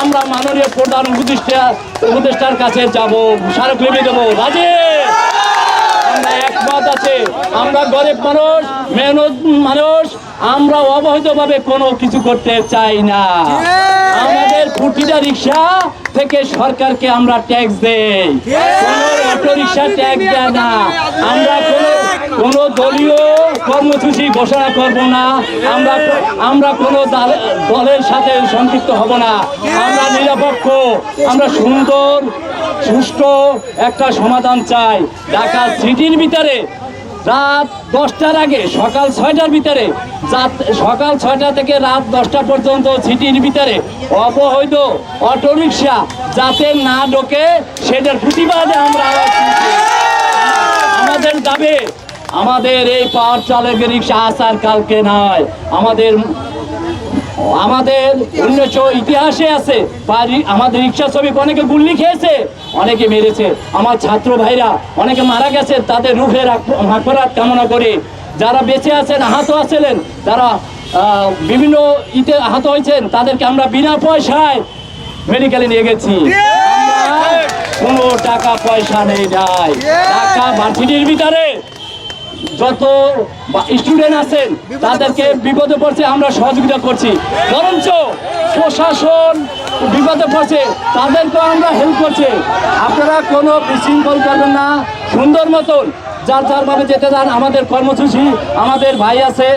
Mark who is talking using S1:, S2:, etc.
S1: আমরা মাননীয় প্রধান উপদেষ্টা উপদেষ্টার কাছে যাব স্মারকলিপি দেবো রাজি আমরা একমত আছে আমরা গরিব মানুষ মেহনত মানুষ আমরা অবৈধভাবে কোনো কিছু করতে চাই না আমাদের প্রতিটা রিক্সা থেকে সরকারকে আমরা ট্যাক্স দেই কোনো অটো রিক্সা ট্যাক্স দেয় না আমরা কোনো কোনো দলীয় কর্মসূচি ঘোষণা করব না। আমরা আমরা কোনো দল- দলের সাথে সম্পৃক্ত হব না। আমরা নিরপেক্ষ, আমরা সুন্দর, সুষ্ঠু একটা সমাধান চাই। ঢাকা সিটির ভিতরে রাত দশটার আগে, সকাল ছয়টার ভিতরে সকাল ছয়টা থেকে রাত দশটা পর্যন্ত সিটির ভিতরে অবৈধ অটোরিকশা যাতে না ঢোকে, সেটার প্রতিবাদে আমরা আমাদের দাবি আমাদের এই পাওয়ার চালকের রিক্সা আসার কালকে নয়। আমাদের আমাদের উন্নয়ন ইতিহাসে আছে। আমাদের রিক্সা শ্রমিক অনেকে গুল্লি খেয়েছে অনেকে মেরেছে। আমার ছাত্র ভাইরা অনেকে মারা গেছে তাদের রূপের মাফরাত কামনা করে যারা বেঁচে আছেন আহত আছেন তারা বিভিন্ন ইতে আহত হয়েছেন তাদেরকে আমরা বিনা পয়সায় মেডিকেলে নিয়ে গেছি। কোনো টাকা পয়সা নেই নাই টাকা ভার্সিটির ভিতরে যত স্টুডেন্ট আছেন তাদেরকে বিপদে পড়ছে আমরা সহযোগিতা করছি। বরঞ্চ প্রশাসন বিপদে পড়ছে তাদেরকেও আমরা হেল্প করছি। আপনারা কোনো বিশৃঙ্খল করবেন না সুন্দর মতন যার যারভাবে যেতে চান আমাদের কর্মসূচি আমাদের ভাই আছে।